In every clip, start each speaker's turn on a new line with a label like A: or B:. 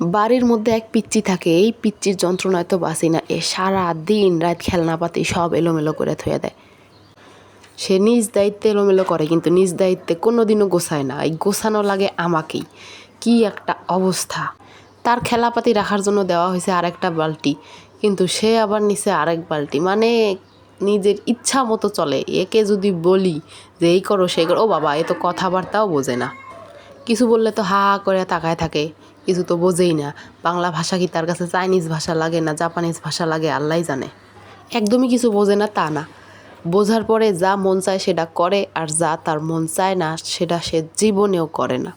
A: বাড়ির মধ্যে এক পিচ্চি থাকে, এই পিচ্চির যন্ত্রণায় তো বাঁচি না। এ সারা দিন রাত খেলনাপাতি সব এলোমেলো করে থুয়ে দেয়। সে নিজ দায়িত্বে এলোমেলো করে, কিন্তু নিজ দায়িত্বে কোনো দিনও গোছায় না। এই গোছানো লাগে আমাকেই। কি একটা অবস্থা। তার খেলাপাতি রাখার জন্য দেওয়া হয়েছে আরেকটা বালতি, কিন্তু সে আবার নিচে আরেক বালতি। মানে নিজের ইচ্ছা মতো চলে। একে যদি বলি যে, এই করো, সেই করো। ও বাবা, এ তো কথাবার্তাও বোঝে না। কিছু বললে তো হা করে তাকায় থাকে। কিছু তো বোঝেই না। বাংলা ভাষা কি তার কাছে চাইনিজ ভাষা লাগে না জাপানিজ ভাষা লাগে আল্লাহ জানে। একদমই কিছু বোঝে না, তা না। বোঝার পরে যা মন চায় সেটা করে, আর যা তার মন চায় না সেটা সে জীবনেও করে না।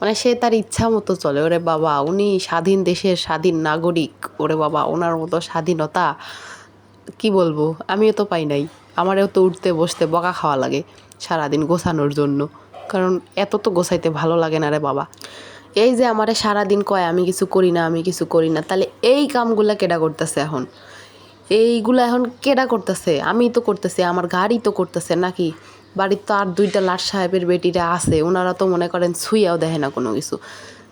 A: মানে সে তার ইচ্ছা মতো চলে। ওরে বাবা, উনি স্বাধীন দেশের স্বাধীন নাগরিক। ওরে বাবা, ওনার মতো স্বাধীনতা কি বলব? আমিও তো পাই নাই। আমারও তো উঠতে বসতে বকা খাওয়া লাগে সারাদিন গোছানোর জন্য। কারণ এত তো গোছাইতে ভালো লাগে না রে বাবা। এই যে আমারে সারাদিন কয়, আমি কিছু করি না, আমি কিছু করি না, তাহলে এই কামগুলা কেডা করতেছে এখন? এইগুলা এখন কেডা করতেছে? আমি তো করতেছি, আমার গাড়ি তো করতেছে নাকি? বাড়ির তো আর দুইটা লাট সাহেবের বেটিরা আছে ওনারা তো মনে করেন ছুঁয়াও দেখে না কোনো কিছু।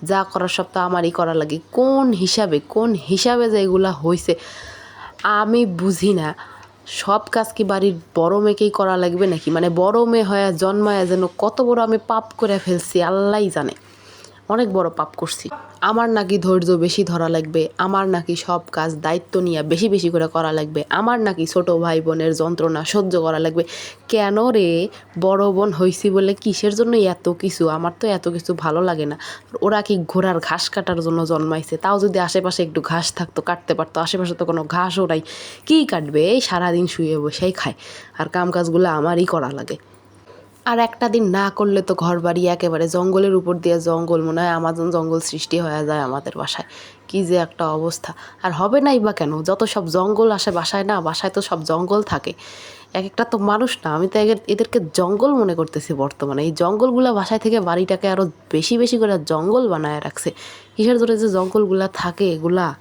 A: যা করার সব তো আমারই করা লাগে। কোন হিসাবে কোন হিসাবে যে এগুলা হয়েছে আমি বুঝি না। সব কাজ কি বাড়ির বড় মেয়েকেই করা লাগবে নাকি? মানে বড় মেয়ে হয়ে জন্মায় যেন কত বড় আমি পাপ করে ফেলছি, আল্লাহই জানে। অনেক বড় পাপ করছি। আমার নাকি ধৈর্য বেশি ধরা লাগবে, আমার নাকি সব কাজ দায়িত্ব নিয়ে বেশি বেশি করে করা লাগবে, আমার নাকি ছোট ভাই বোনের যন্ত্রণা সহ্য করা লাগবে। কেন রে? বড় বোন হইছি বলে কিসের জন্য এত কিছু? আমার তো এত কিছু ভালো লাগে না। ওরা কি ঘোড়ার ঘাস কাটার জন্য জন্মাইছে? তাও যদি আশেপাশে একটু ঘাস থাকতো, কাটতে পারতো, আশেপাশে তো কোনো ঘাস ওরাই কী কাটবে? এই সারাদিন শুয়ে বসেই খায়। আর কাম কাজগুলো আমারই করা লাগে। আর একটা দিন না করলে তো ঘর বাড়ি একেবারে জঙ্গলের উপর দিয়ে জঙ্গল, মনে হয় আমাজন জঙ্গল সৃষ্টি হয়ে যায় আমাদের বাসায়। কি যে একটা অবস্থা। আর হবে নাই বা কেন? যত সব জঙ্গল আসে বাসায় না, বাসায় তো সব জঙ্গল থাকে। এক একটা তো মানুষ না। আমি তো এদের- এদেরকে জঙ্গল মনে করতেছি বর্তমানে। এই জঙ্গলগুলা বাসায় থেকে বাড়িটাকে আরও বেশি বেশি করে জঙ্গল বানায় রাখছে। কিসের জন্য যে জঙ্গলগুলা থাকে, এগুলা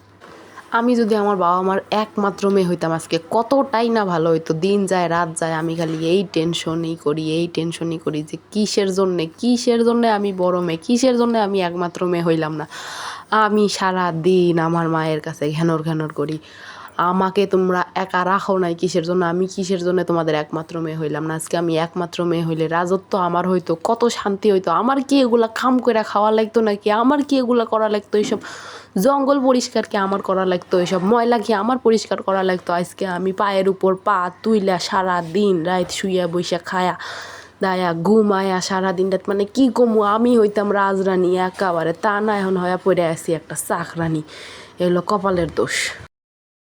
A: আমি যদি আমার বাবা মার একমাত্র মেয়ে হইতাম আজকে, কতটাই না ভালো হইতো? দিন যায়, রাত যায়, আমি খালি এই টেনশনই করি, এই টেনশনই করি যে কিসের জন্যে কিসের জন্যে আমি বড় মেয়ে, কিসের জন্যে আমি একমাত্র মেয়ে হইলাম না। আমি সারা দিন আমার মায়ের কাছে ঘ্যানর ঘ্যানর করি। আমাকে তোমরা একা রাখো নাই কিসের জন্য? আমি কিসের জন্য তোমাদের একমাত্র মেয়ে হইলাম না? আজকে আমি একমাত্র মেয়ে হইলে রাজত্ব আমার হইতো, কত শান্তি হইতো। আমার কি এগুলা খাম করে খাওয়া লাগতো নাকি? আমার কি এগুলা করা লাগতো এইসব? জঙ্গল পরিষ্কার কি আমার করা লাগতো এইসব? ময়লা কি আমার পরিষ্কার করা লাগতো? আজকে আমি পায়ের উপর পা তুইলা সারা দিন রাত শুইয়া বইসা খায়া দায়া ঘুমায়া সারা দিন রাত। মানে কি কমু? আমি হইতাম রাজরানী, একেবারে তা না এখন হয়ে পড়ে আছি একটা চাকরানি। এগুলো কপালের দোষ।